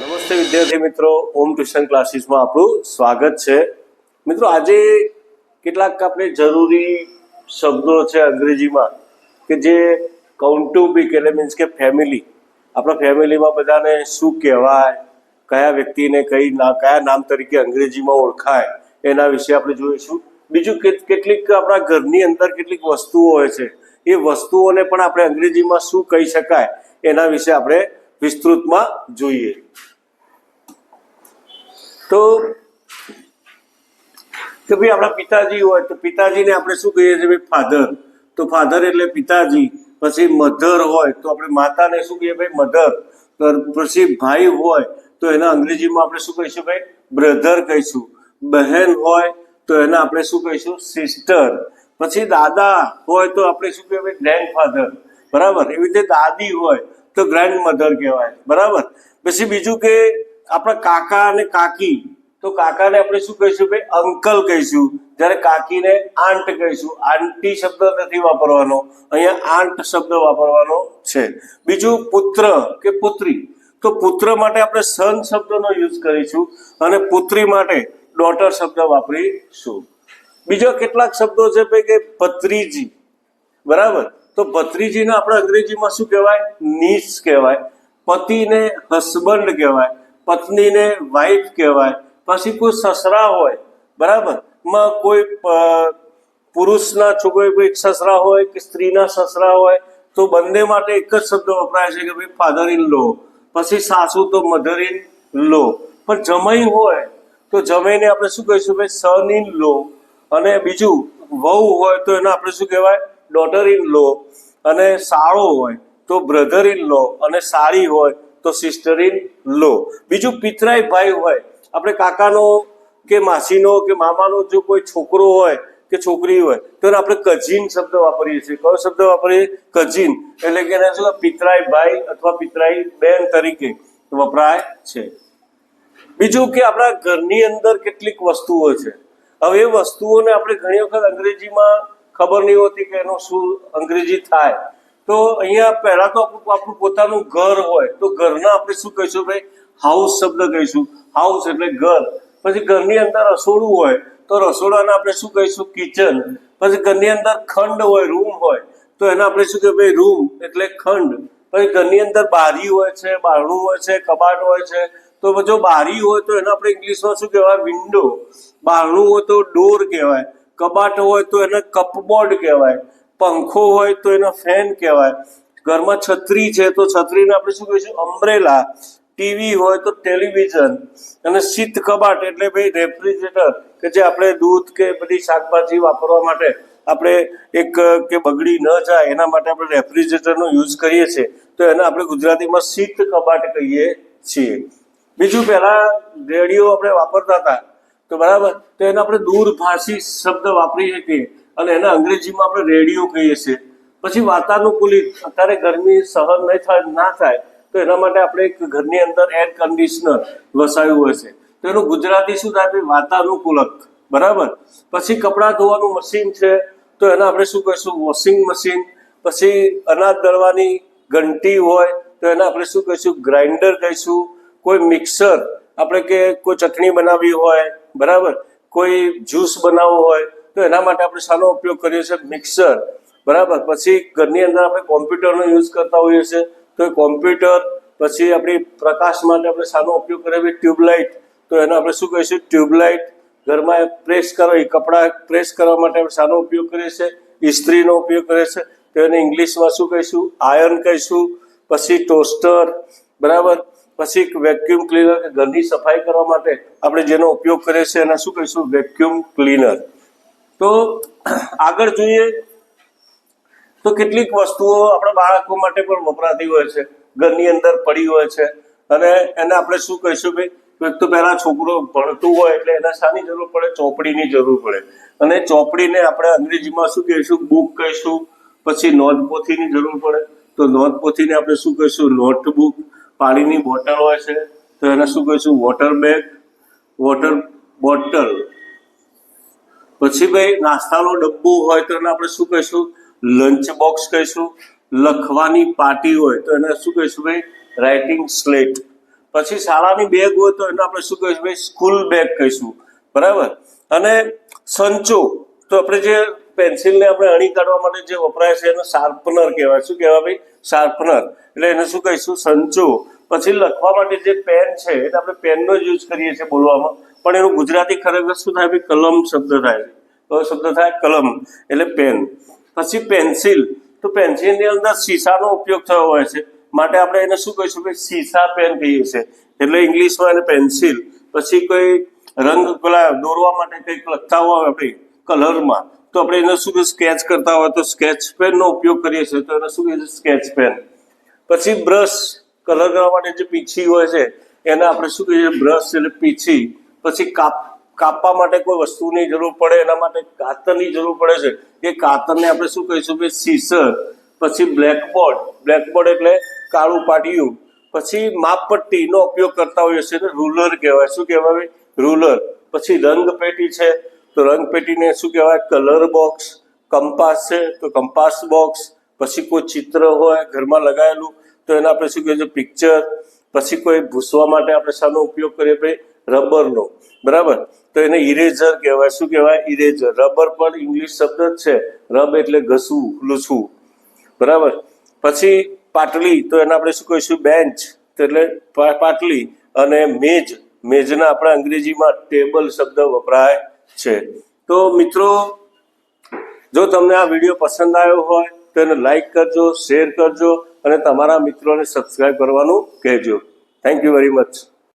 નમસ્તે વિદ્યાર્થી મિત્રો, ઓમ ટ્યુશન ક્લાસીસમાં આપણું સ્વાગત છે. મિત્રો, આજે કેટલાક આપણે જરૂરી શબ્દો છે અંગ્રેજીમાં કે જે કૌટુંબિક એટલે મીન્સ કે ફેમિલી આપણા ફેમિલીમાં બધાને શું કહેવાય, કયા વ્યક્તિને કઈ ના, કયા નામ તરીકે અંગ્રેજીમાં ઓળખાય, એના વિશે આપણે જોઈશું. બીજું કેટલીક આપણા ઘરની અંદર કેટલીક વસ્તુઓ હોય છે, એ વસ્તુઓને પણ આપણે અંગ્રેજીમાં શું કહી શકાય, એના વિશે આપણે વિસ્તૃતમાં જોઈએ. તો ભાઈ આપણા પિતાજી હોય, તો પિતાજીને આપણે શું કહીએ છીએ ફાધર તો ફાધર એટલે પિતાજી, પછી મધર હોય, તો આપણે માતાને શું કહીએ ભાઈ મધર પછી ભાઈ હોય, તો એના અંગ્રેજીમાં આપણે શું કહીશું ભાઈ? બ્રધર કહીશું. બહેન હોય, તો એને આપણે શું કહીશું? સિસ્ટર પછી દાદા હોય, તો આપણે શું ભાઈ? ગ્રેન્ડ ફાધર બરાબર? એવી રીતે દાદી હોય તો ગ્રેન્ડ મધર કહેવાય. બરાબર? પછી બીજું કે આપણા કાકા અને કાકી. તો કાકાને આપણે શું કહીશું ભાઈ? અંકલ કહીશું. જ્યારે કાકીને આંટ કહીશું. આંટી શબ્દ નથી વાપરવાનો. અહીંયા આંટ શબ્દ વાપરવાનો છે. બીજું પુત્ર કે પુત્રી. તો પુત્ર માટે આપણે સન શબ્દનો યુઝ કરીશું અને પુત્રી માટે ડોટર શબ્દ વાપરીશું. બીજા કેટલાક શબ્દો છે ભાઈ કે ભત્રીજી. બરાબર? તો ભત્રીજીને આપણે અંગ્રેજીમાં શું કહેવાય? નીસ કહેવાય. પતિને હસબન્ડ કહેવાય. પત્નીને વાઈફ કહેવાય. પછી કોઈ સસરા હોય, બરાબર? માં કોઈ પુરુષના છોકરો કોઈ સસરા હોય કે સ્ત્રીના સસરા હોય, તો બંને માટે એક જ શબ્દ વપરાય છે કે ભાઈ ફાધર ઇન લો પછી સાસુ તો મધર ઇન લો પણ જમાઈ હોય, તો જમાઈને આપણે શું કહીશું? ભાઈ સન ઇન લો અને બીજું વહુ હોય તો એને આપણે શું કહેવાય? ડોટર ઇન લો અને સાળો હોય તો બ્રધર ઇન લો અને સાળી હોય તો સિસ્ટર ઇન લો બીજું પિતરાઈ ભાઈ હોય, આપણે કાકાનો કે માસીનો કે મામાનો જો કોઈ છોકરો હોય કે છોકરી હોય, તો એને આપણે કઝિન શબ્દ વાપરીએ છીએ. કયો શબ્દ વાપરીએ? કઝિન એટલે કે એને શું? પિતરાઈ ભાઈ અથવા પિતરાઈ બેન તરીકે વપરાય છે. બીજું કે આપણા ઘરની અંદર કેટલીક વસ્તુઓ છે. હવે એ વસ્તુઓને આપણે ઘણી વખત અંગ્રેજીમાં ખબર નહીં હોતી કે એનો શું અંગ્રેજી થાય. તો અહીંયા પહેલા તો આપણું પોતાનું ઘર હોય, તો ઘરના આપણે શું કહીશું ભાઈ? હાઉસ શબ્દ કહીશું. હાઉસ એટલે ઘર. પછી ઘરની અંદર રસોડું હોય, તો રસોડાને આપણે શું કહીશું? કિચન પછી ઘરની અંદર ખંડ હોય રૂમ હોય, તો એને આપણે શું કહીએ ભાઈ? રૂમ એટલે ખંડ. પછી ઘરની અંદર બારી હોય છે, બારણું હોય છે, કબાટ હોય છે, તો જો બારી હોય તો એને આપણે ઇંગ્લિશમાં શું કહેવાય? વિન્ડો બારણું હોય તો ડોર કહેવાય. કબાટ હોય તો એને કપબોર્ડ કહેવાય, પંખો હોય તો એને ફેન કહેવાય. ઘરમાં છત્રી છે તો છત્રીને આપણે શું કહીશું? અમ્બ્રેલા. ટીવી હોય તો ટેલિવિઝન. અને શીત કબાટ એટલે ભાઈ રેફ્રિજરેટર, કે જે આપણે દૂધ કે બધી શાકભાજી વાપરવા માટે આપણે એક કે બગડી ન જાય, એના માટે આપણે રેફ્રિજરેટરનો યુઝ કરીએ છીએ. તો એને આપણે ગુજરાતીમાં શીત કબાટ કહીએ છીએ. બીજું પહેલાં રેડિયો આપણે વાપરતા હતા. તો બરાબર? તો એને આપણે દૂરભાષી શબ્દ વાપરી શકીએ અને એના અંગ્રેજીમાં આપણે રેડિયો કહીએ છીએ. પછી વાતાનુકૂલિત, અત્યારે ગરમી સહન નહીં થાય ના થાય, તો એના માટે આપણે એક ઘરની અંદર એર કન્ડિશનર વસાવ્યું હોય છે. તો એનું ગુજરાતી શું થાય? વાતાનુકૂલક. બરાબર? પછી કપડાં ધોવાનું મશીન છે, તો એને આપણે શું કહીશું? વોશિંગ મશીન પછી અનાજ દળવાની ઘંટી હોય, તો એને આપણે શું કહીશું? ગ્રાઇન્ડર કહીશું. કોઈ મિક્સર આપણે કે કોઈ ચટણી બનાવવી હોય બરાબર? કોઈ જ્યુસ બનાવવો હોય, તો એના માટે આપણે શાનો ઉપયોગ કરીએ છીએ? મિક્સર. બરાબર? પછી ઘરની અંદર આપણે કોમ્પ્યુટરનો યુઝ કરતા હોઈએ છીએ. તો એ કોમ્પ્યુટર પછી આપણી પ્રકાશ માટે આપણે શાનો ઉપયોગ કરીએ ટ્યુબલાઇટ. તો એનો આપણે શું કહીશું ટ્યુબલાઇટ ઘરમાં પ્રેસ કરો એ કપડાં પ્રેસ કરવા માટે આપણે શાનો ઉપયોગ કરીએ છીએ. ઇસ્ત્રીનો ઉપયોગ કરીએ છીએ. તો એને ઇંગ્લિશમાં શું કહીશું? આયર્ન કહીશું. પછી ટોસ્ટર. બરાબર? પછી વેક્યુમ ક્લીનર કે ઘરની સફાઈ કરવા માટે આપણે જેનો ઉપયોગ કરીએ છીએ એને શું કહીશું વેક્યુમ ક્લીનર તો આગળ જોઈએ તો કેટલીક વસ્તુઓ આપણા બાળકો માટે પણ વપરાતી હોય છે. ઘરની અંદર પડી હોય છે. અને એને આપણે શું કહીશું ભાઈ? એક તો પહેલા છોકરો ભણતું હોય એટલે એને શાની જરૂર પડે, ચોપડીની જરૂર પડે. અને ચોપડીને આપણે અંગ્રેજીમાં શું કહીશું? બુક કહીશું. પછી નોંધપોથીની જરૂર પડે. તો નોંધપોથીને આપણે શું કહીશું? નોટબુક પાણીની બોટલ હોય છે, તો એને શું કહીશું વોટર બેગ વોટર બોટલ પછી ભાઈ નાસ્તાનો ડબ્બો હોય તો એને આપણે શું કહીશું? લંચ બોક્સ કહીશું. લખવાની પાટી હોય તો એને શું કહીશું ભાઈ? રાઇટિંગ સ્લેટ પછી શાળાની બેગ હોય તો એને આપણે શું કહીશું ભાઈ? સ્કૂલ બેગ કહીશું. બરાબર? અને સંચો. તો આપણે જે પેન્સિલને આપણે અણી કાઢવા માટે જે વપરાય છે, એને શાર્પનર કહેવાય. શું કહેવાય ભાઈ? શાર્પનર એટલે એને શું કહીશું? સંચો. પછી લખવા માટે જે પેન છે એટલે આપણે પેનનો જ યુઝ કરીએ છીએ બોલવામાં. પણ એનું ગુજરાતી ખરેખર શું થાય? કલમ શબ્દ થાય. કયો શબ્દ થાય કલમ, એટલે પેન પછી પેન્સિલ તો પેન્સિલની અંદર શીશાનો ઉપયોગ થયો હોય છે. માટે આપણે એને શું કહીશું? કે શીશા પેન કહીએ છીએ. એટલે ઇંગ્લિશમાં એને પેન્સિલ પછી કોઈ રંગ, પેલા દોરવા માટે કંઈક લખતા હોય આપણે, કલરમાં. તો આપણે એને શું કે સ્કેચ કરતા હોય તો સ્કેચ પેનનો ઉપયોગ કરીએ છીએ તો એને શું કહીએ છે સ્કેચ પેન પછી બ્રશ કલર કરવા માટે જે પીછી હોય છે, એને આપણે શું કહીએ બ્રશ એટલે પીછી. પછી કાપ, કાપવા માટે કોઈ વસ્તુની જરૂર પડે, એના માટે કાતરની જરૂર પડે છે. એ કાતરને આપણે શું કહીશું કે સીસર પછી બ્લેકબોર્ડ બ્લેકબોર્ડ એટલે કાળું પાટિયું. પછી માપપટ્ટીનો ઉપયોગ કરતા હોઈએ છીએ રૂલર કહેવાય. શું કહેવાય? રૂલર પછી રંગ પેટી છે. તો રંગ પેટીને શું કહેવાય? કલર બોક્સ, કંપાસ છે, તો કંપાસ બોક્સ, પછી કોઈ ચિત્ર હોય ઘરમાં લગાવેલું તો એને આપણે શું કહીએ છીએ? પિક્ચર. પછી કોઈ ભૂસવા માટે આપણે શાનો ઉપયોગ કરીએ ભાઈ રબરનો. બરાબર? તો એને ઇરેઝર કહેવાય. શું કહેવાય? ઇરેઝર. રબર પણ ઇંગ્લિશ શબ્દ જ છે. રબ એટલે ઘસવું, લૂછવું. બરાબર? પછી પાટલી, તો એને આપણે શું કહીશું? બેન્ચ. એટલે પાટલી અને મેજ. મેજના આપણે અંગ્રેજીમાં ટેબલ શબ્દ વપરાય. છે. તો મિત્રો, જો તમને આ વીડિયો પસંદ આવ્યો હોય, તો એને લાઈક કરજો શેર કરજો, અને તમારા મિત્રોને સબસ્ક્રાઈબ કરવાનું કહેજો. Thank you very much